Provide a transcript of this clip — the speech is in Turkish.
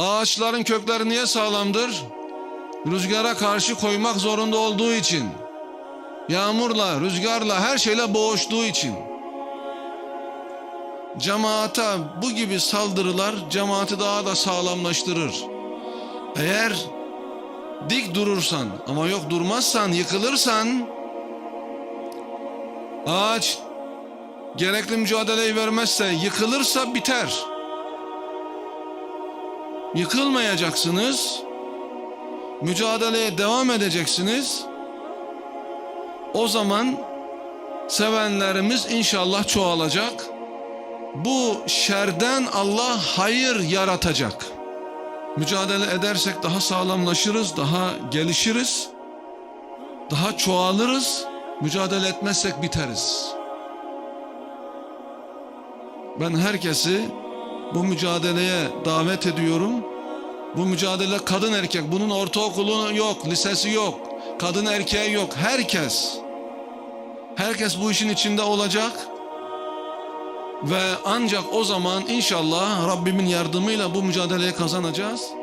Ağaçların kökleri niye sağlamdır? Rüzgara karşı koymak zorunda olduğu için. Yağmurla, rüzgarla, her şeyle boğuştuğu için. Cemaata bu gibi saldırılar cemaati daha da sağlamlaştırır. Eğer dik durursan ama yok durmazsan, yıkılırsan ağaç gerekli mücadeleyi vermezse, yıkılırsa biter. Yıkılmayacaksınız. Mücadeleye devam edeceksiniz. O zaman sevenlerimiz inşallah çoğalacak. Bu şerden Allah hayır yaratacak. Mücadele edersek daha sağlamlaşırız, daha gelişiriz, daha çoğalırız. Mücadele etmezsek biteriz. Ben herkesi bu mücadeleye davet ediyorum. Bu mücadele kadın erkek. Bunun ortaokulu yok, lisesi yok. Kadın erkeği yok. Herkes. Herkes bu işin içinde olacak. Ve ancak o zaman inşallah Rabbimin yardımıyla bu mücadeleyi kazanacağız.